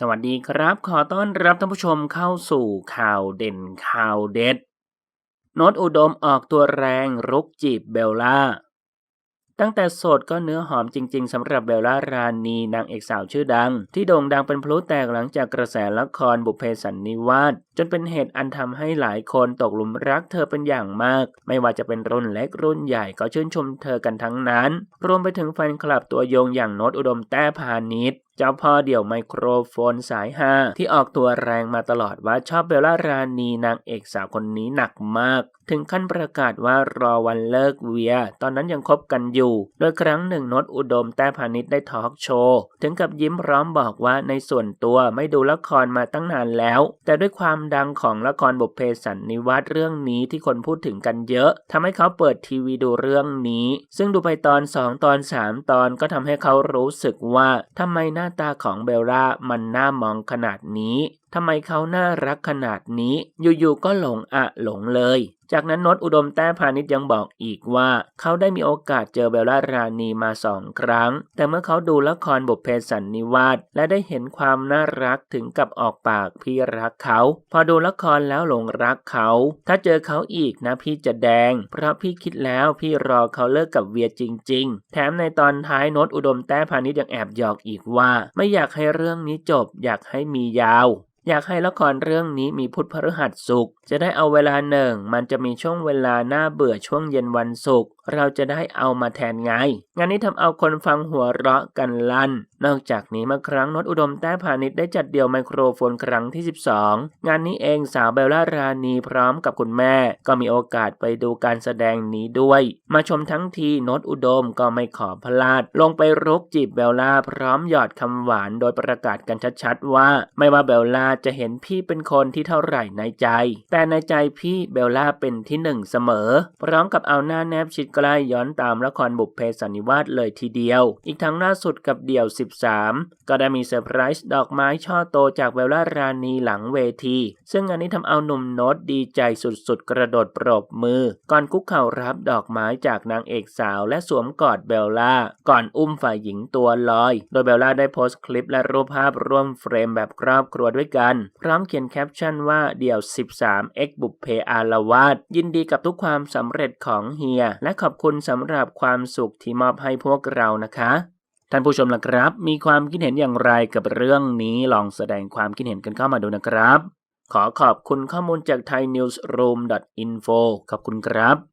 สวัสดีครับ ขอต้อนรับท่านผู้ชมเข้าสู่ข่าวเด่นข่าวเด็ดโนตอุดมออกตัวแรงรุกจีบเบลล่า ตั้งแต่โสดก็เนื้อหอมจริง ๆสำหรับเบลล่ารานีนางเอกสาวชื่อดัง ที่โด่งดังเป็นพลุแตกหลังจากกระแสละครบุพเพสันนิวาสจนเป็นเหตุอันทำให้หลายคนตกหลุมรักเธอเป็นอย่างมาก ไม่ว่าจะเป็นรุ่นเล็กรุ่นใหญ่ก็ชื่นชมเธอกันทั้งนั้น รวมไปถึงแฟนคลับตัวยงอย่างโนตอุดมแต้พาณิชย์ เจ้าพ่อเดี่ยวไมโครโฟนสายฮาที่ออกตัวแรงมาตลอดว่าชอบเบลล่ารานีนางเอกสาวคนนี้หนักมาก ถึงขั้นประกาศว่ารอวันเลิกเวีย ตอนนั้นยังคบกันอยู่ โดยครั้งหนึ่งนตอุดมแต้พาณิชย์ได้ทอล์กโชว์ ถึงกับยิ้มร้อมบอกว่าในส่วนตัวไม่ดูละครมาตั้งนานแล้ว แต่ด้วยความดังของละครบุพเพสันนิวาสเรื่องนี้ที่คนพูดถึงกันเยอะทำให้เขาเปิดทีวีดูเรื่องนี้ ซึ่งดูไปตอน 2 ตอน 3 ตอนก็ทำให้เขารู้สึกว่าทำไมหน้าาตาของเบลล่ามันน่ามองขนาดนี้ ทำไมเขาน่ารักขนาดนี้ อยู่ๆก็หลงอะหลงเลย จากนั้นนดอุดมแต้พาณิชย์ยังบอกอีกว่า เขาได้มีโอกาสเจอเบลล่ารานีมาสองครั้ง แต่เมื่อเขาดูละครบุพเพสันนิวาสและได้เห็นความน่ารักถึงกับออกปากพี่รักเขา พอดูละครแล้วหลงรักเขา ถ้าเจอเขาอีกนะพี่จะแดง เพราะพี่คิดแล้วพี่รอเขาเลิกกับเวียจริง ๆ แถมในตอนท้ายนตอุดมแต้พาณิชย์ยังแอบหยอกอีกว่า ไม่อยากให้เรื่องนี้จบ อยากให้มียาวอยากให้ละครเรื่องนี้มีพุธพฤหัสศุกร์จะได้เอาเวลาหนึ่ง มันจะมีช่วงเวลาหน้าเบื่อช่วงเย็นวันศุกร์เราจะได้เอามาแทนไง งานนี้ทำเอาคนฟังหัวเราะกันลั่น นอกจากนี้เมื่อครั้งนดอุดมแต้พาณิชย์ได้จัดเดี่ยวไมโครโฟนครั้งที่ 12 งานนี้เองสาวเบลล่ารานีพร้อมกับคุณแม่ ก็มีโอกาสไปดูการแสดงนี้ด้วย มาชมทั้งทีนดอุดมก็ไม่ขอพลาด ลงไปรุกจีบเบลล่าพร้อมหยอดคำหวานโดยประกาศกันชัดๆว่า ไม่ว่าเบลล่าจะเห็นพี่เป็นคนที่เท่าไหร่ในใจ แต่ในใจพี่เบลล่าเป็นที่หนึ่งเสมอ พร้อมกับเอาหน้าแนบชิดใกล้ย้อนตามละครบุพเพสันนิวาสเลยทีเดียว อีกทั้งล่าสุดกับเดี่ยว 13 ก็ได้มีเซอร์ไพรส์ดอกไม้ช่อโตจากเบลล่ารานีหลังเวที ซึ่งอันนี้ทำเอาหนุ่มโน้ตดีใจสุดๆ กระโดดปรบมือ ก่อนคุกเข่ารับดอกไม้จากนางเอกสาว และสวมกอดเบลล่า ก่อนอุ้มฝ่ายหญิงตัวลอย โดยเบลล่าได้โพสต์คลิปและรูปภาพร่วมเฟรมแบบครอบครัวด้วยกันพร้อมเขียนแคปชั่นว่าเดี่ยว 13 x บุพเพอาละวาดยินดีกับทุกความสำเร็จของเฮีย และขอบคุณสำหรับความสุขที่มอบให้พวกเรานะคะท่านผู้ชมล่ะครับ มีความคิดเห็นอย่างไรกับเรื่องนี้ลองแสดงความคิดเห็นกันเข้ามาดูนะครับ ขอขอบคุณข้อมูลจาก thainewsroom.info ขอบคุณครับ